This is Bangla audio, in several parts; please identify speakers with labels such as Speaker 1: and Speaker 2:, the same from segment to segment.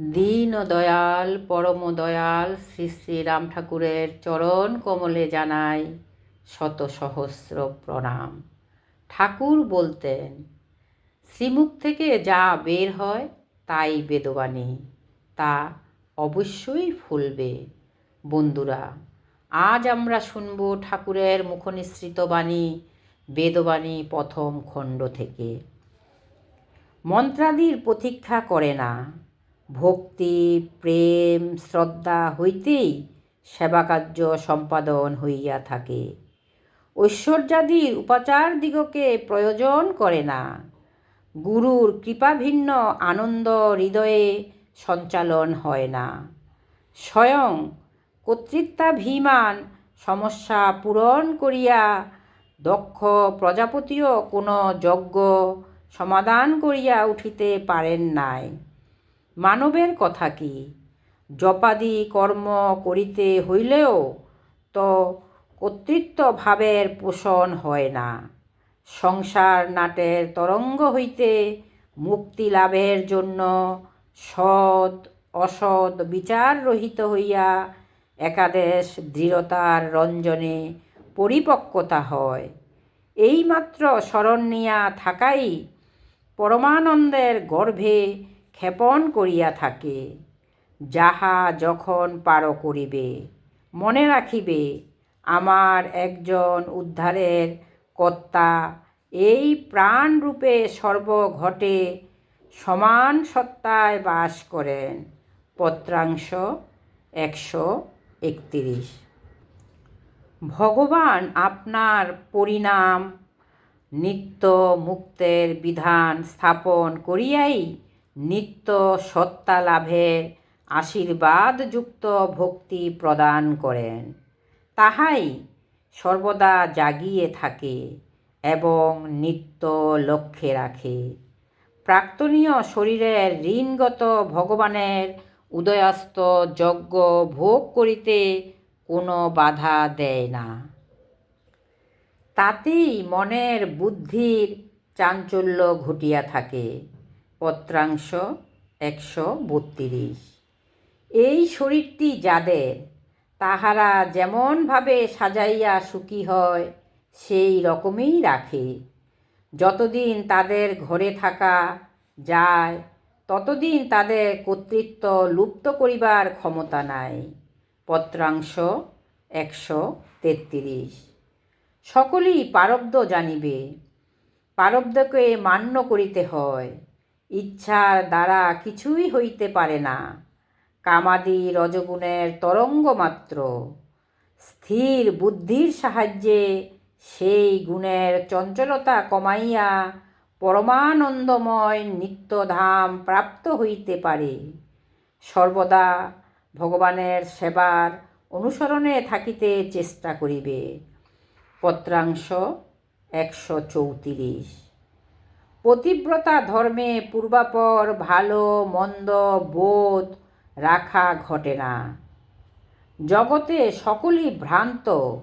Speaker 1: দীন দয়াল পরম দয়াল শ্রী শ্রী রাম ঠাকুরের চরণ কমলে জানাই শত সহস্র প্রণাম। ঠাকুর বলতেন, শ্রীমুখ থেকে যা বের হয়, তাই বেদবাণী। তা অবশ্যই ফুলবে। বন্ধুরা, আজ আমরা শুনব ঠাকুরের মুখনিসৃত বাণী, বেদবাণী প্রথম খণ্ড থেকে। মন্ত্রাদির প্রতীক্ষা করে না। ভক্তি, প্রেম, শ্রদ্ধা হইতেই সেবাকার্য সম্পাদন হইয়া থাকে। ঐশ্বর্যাদির উপাচার দিগকে প্রয়োজন করে না। গুরুর কৃপাভিন্ন আনন্দ হৃদয়ে সঞ্চালন হয় না। স্বয়ং কর্তৃত্বাভিমান সমস্যা পূরণ করিয়া দক্ষ প্রজাপতিও কোনো যজ্ঞ সমাধান করিয়া উঠিতে পারেন নাই। মানবের কথা কি? জপাদি কর্ম করিতে হইলেও তো কর্তৃত্ব ভাবের পোষণ হয় না। সংসার নাটের তরঙ্গ হইতে মুক্তি লাভের জন্য সৎ অসৎ বিচার রহিত হইয়া একাদেশ দৃঢ়তার রঞ্জনে পরিপক্কতা হয়। এইমাত্র স্মরণ নিয়া থাকাই পরমানন্দের গর্ভে ক্ষেপণ করিয়া থাকে। যাহা যখন পার করিবে, মনে রাখিবে, আমার একজন উদ্ধারের কর্তা এই প্রাণরূপে সর্বঘটে সমান সত্তায় বাস করেন। পত্রাংশ একশো একত্রিশ। ভগবান আপনার পরিণাম নিত্য মুক্তের বিধান স্থাপন করিয়াই নিত্য সত্তা লাভের আশীর্বাদযুক্ত ভক্তি প্রদান করেন। তাহাই সর্বদা জাগিয়ে থাকে এবং নিত্য লক্ষ্যে রাখে। প্রাক্তনীয় শরীরের ঋণগত ভগবানের উদয়াস্ত যজ্ঞ ভোগ করিতে কোনো বাধা দেয় না। তাতেই মনের বুদ্ধির চাঞ্চল্য ঘটিয়া থাকে। পত্রাংশ একশো বত্রিশ। এই শরীরটি যাদের, তাহারা যেমনভাবে সাজাইয়া সুখী হয়, সেই রকমই রাখে। যতদিন তাদের ঘরে থাকা যায়, ততদিন তাদের কর্তৃত্ব লুপ্ত করিবার ক্ষমতা নাই। পত্রাংশ একশো তেত্রিশ। সকলেই পারব্ধ জানিবে পারব্ধকে মান্য করিতে হয়। ইচ্ছার দ্বারা কিছুই হইতে পারে না। কামাদি রজগুণের তরঙ্গ মাত্র। স্থির বুদ্ধির সাহায্যে সেই গুণের চঞ্চলতা কমাইয়া পরমানন্দময় নিত্যধাম প্রাপ্ত হইতে পারে। সর্বদা ভগবানের সেবার অনুসরণে থাকিতে চেষ্টা করিবে। পত্রাংশ একশো চৌত্রিশ। পতিব্রতা ধর্মে পূর্বাপর ভালো, মন্দ, বোধ রাখা ঘটে না। জগতে সকলই ভ্রান্ত,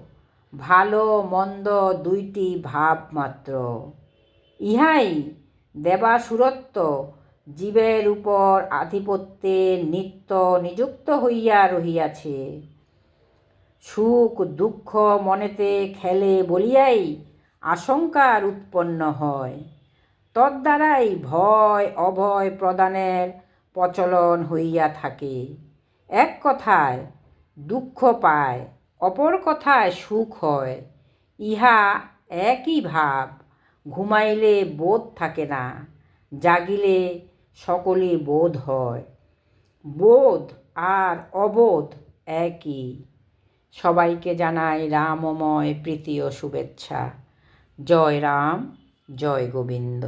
Speaker 1: ভালো, মন্দ দুইটি ভাব মাত্র। ইহাই দেবাসুরত্ব, জীবের উপর আধিপত্যে নিত্য নিযুক্ত হইয়া রহিয়াছে। সুখ, দুঃখ মনেতে খেলে বলিয়াই আশঙ্কার উৎপন্ন হয়। তদ্বারাই ভয় অভয় প্রদানের প্রচলন হইয়া থাকে। এক কথায়, দুঃখ পায়, অপর কথায় সুখ হয়। ইহা একই ভাব, ঘুমাইলে বোধ থাকে না, জাগিলে সকলই বোধ হয়। বোধ আর অবোধ একই। সবাইকে জানাই রামময় প্রীতি ও শুভেচ্ছা। জয় রাম। জয় গোবিন্দ।